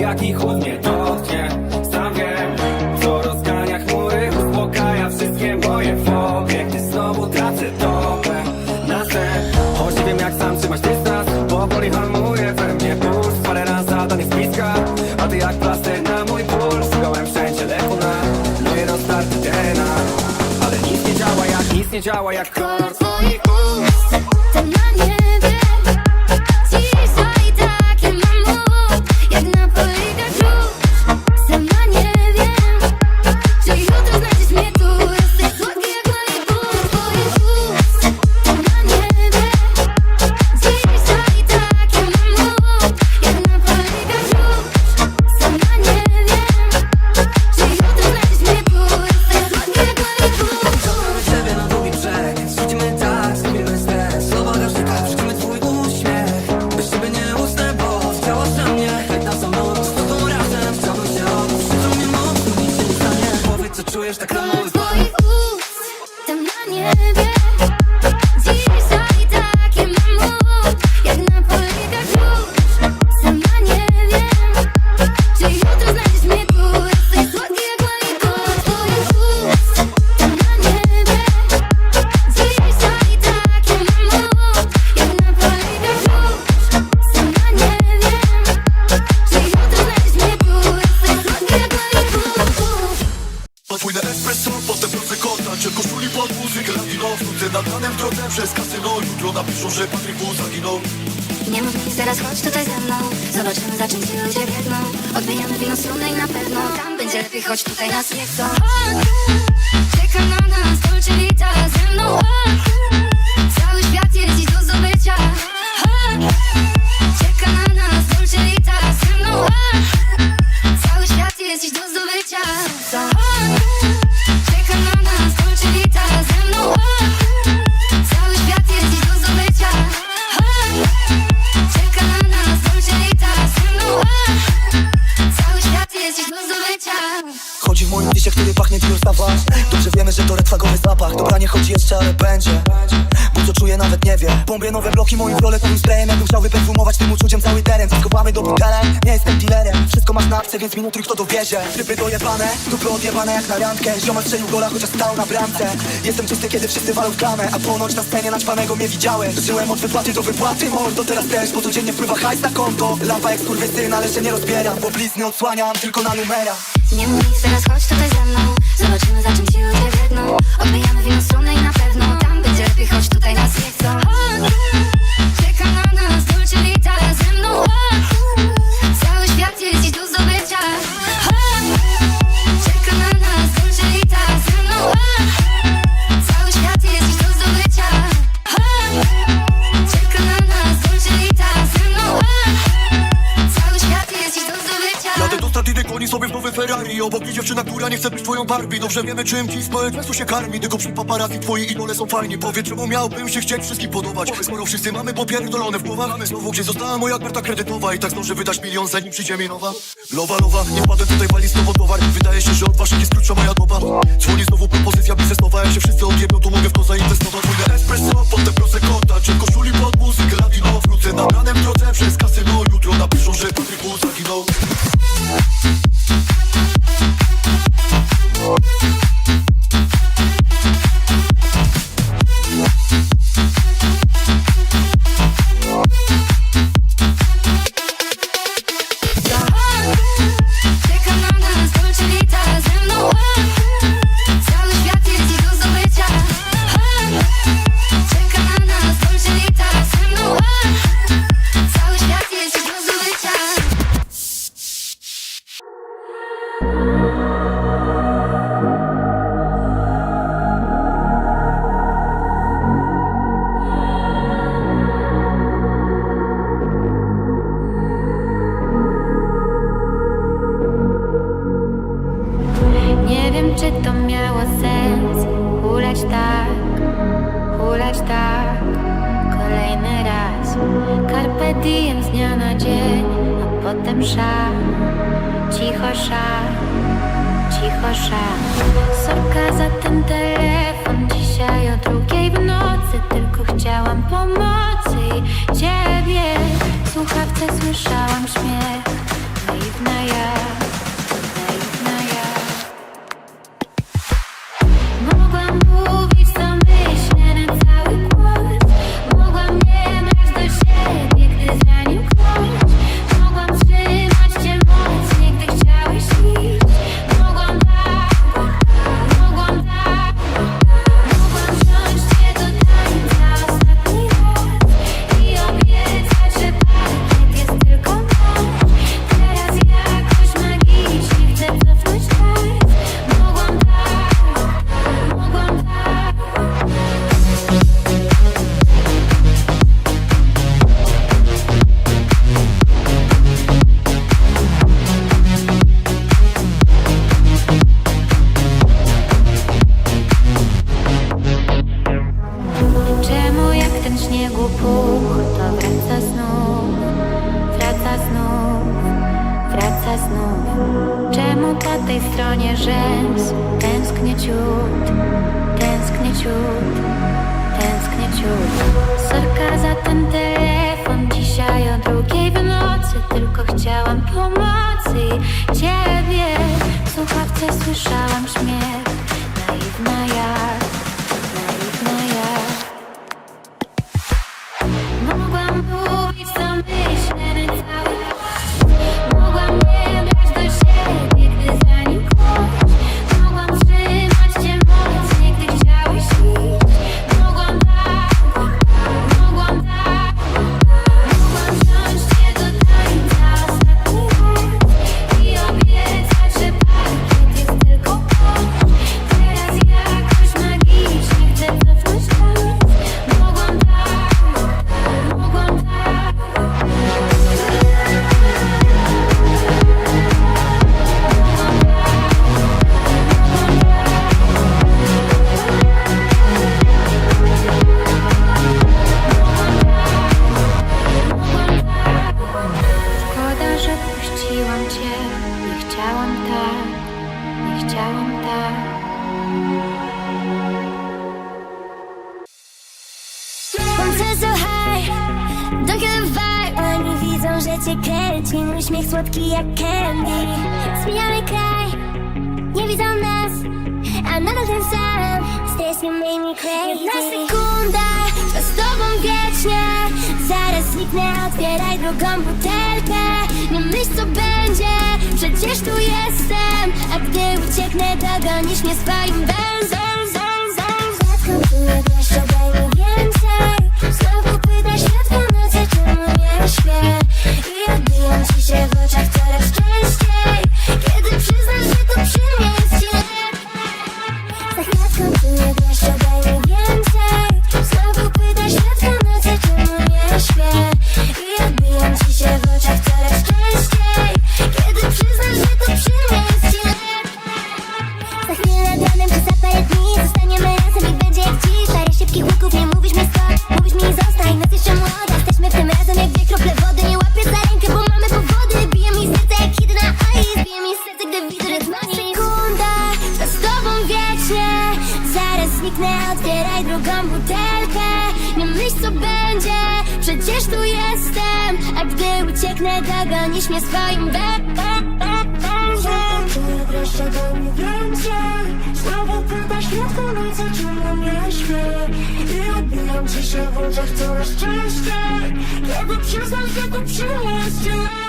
jak ich chłód mnie dotknie? Sam wiem, co rozgania chmury Uspokaja wszystkie moje fobie Gdy znowu tracę topę na sen Choć nie wiem jak sam trzymać dystans Powoli hamuje we mnie puls Parę razy zadanie spiska A ty jak plaster na mój puls Szukałem wszędzie leku na no Moje rozdarty DNA Ale nic nie działa jak, nic nie działa jak Wkrótce nad ranem w drodze przez kasyno Jutro napiszą, że Patryk Wu zaginął. Nie mów nic teraz, chodź tutaj ze mną. Zobaczymy za czym ci ludzie biegną. Odbijamy wino strunne i na pewno Tam będzie lepiej, choć tutaj nas nie chcą. Czeka na nas Dolce Vita ze mną. Cały świat jest dziś do zdobycia Bloki moim w rolę nowym sprayem Jakbym chciał wyperfumować tym uczuciem cały teren. Skopamy do butelek, nie jestem dealerem. Wszystko masz na akcję, więc minut kto dowiezie Tryby dojebane, dupy odjebane jak na randkę. Ziomek strzelił gola, chociaż stał na bramce. Jestem czysty, kiedy wszyscy walą w klamę. A ponoć na scenie naćpanego mnie widziałeś Żyłem od wypłaty do wypłaty, mordo teraz też Bo codziennie wpływa hajs na konto. Lampa jak skurwysyn, ale się nie rozbieram Bo blizny odsłaniam tylko na numerach. Nie mów nic, teraz chodź tutaj ze mną. Zobaczymy za czym ci ludzie Odbijamy strunne i na pewno Tam będzie lepiej, choć tutaj nas nie chcą chce być twoją Barbie. Dobrze wiemy czym ci społeczeństwo się karmi. Tylko przy paparazzi twoi idole są fajni. Powiedz czemu miałbym się chcieć wszystkim podobać. Skoro wszyscy mamy popierdolone w głowach Znowu gdzie została moja karta kredytowa. I tak zdążę wydać milion zanim przyjdzie mi nowa. Lowa, lowa, nie wpadłem tutaj wali znowu towar. Wydaje się, że od waszych jest krótsza moja sens. Hulać tak, hulać tak. Kolejny raz. Carpe diem z dnia na dzień A potem szał Cicho szał Cicho szał Sorka za ten telefon Dzisiaj o drugiej w nocy Tylko chciałam pomocy ciebie. W słuchawce słyszałam śmiech Naiwna ja słyszałam śmiech, słodki jak candy. Zmieniamy kraj, nie widzą nas A nadal ten sam Stres you made me crazy. Jedna sekunda, to z tobą wiecznie. Zaraz zniknę, otwieraj drugą butelkę. Nie myśl co będzie, przecież tu jestem. A gdy ucieknę, dogonisz mnie swoim węzłem Zakończymy jeszcze, daj więcej przecież tu jestem. A gdy ucieknę, dogonisz mnie swoim wężem. Proszę do mnie więcej Znowu pyta światło nocy, czemu nie śpię I odbijam ci się w oczach coraz częściej. Kiedy przyznasz, że to przyjście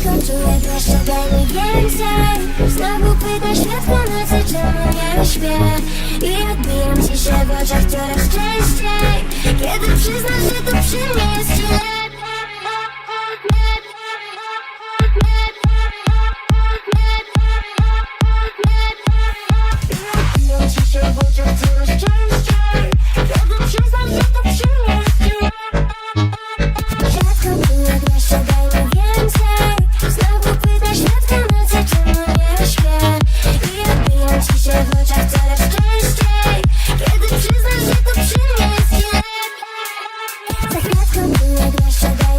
Czuję proszę daj mi więcej. Znowu pyta światło nocy, czemu nie śpię? I odbijam ci się w oczach coraz częściej. Kiedy przyznasz, że to przy mnie прекрасно было два шага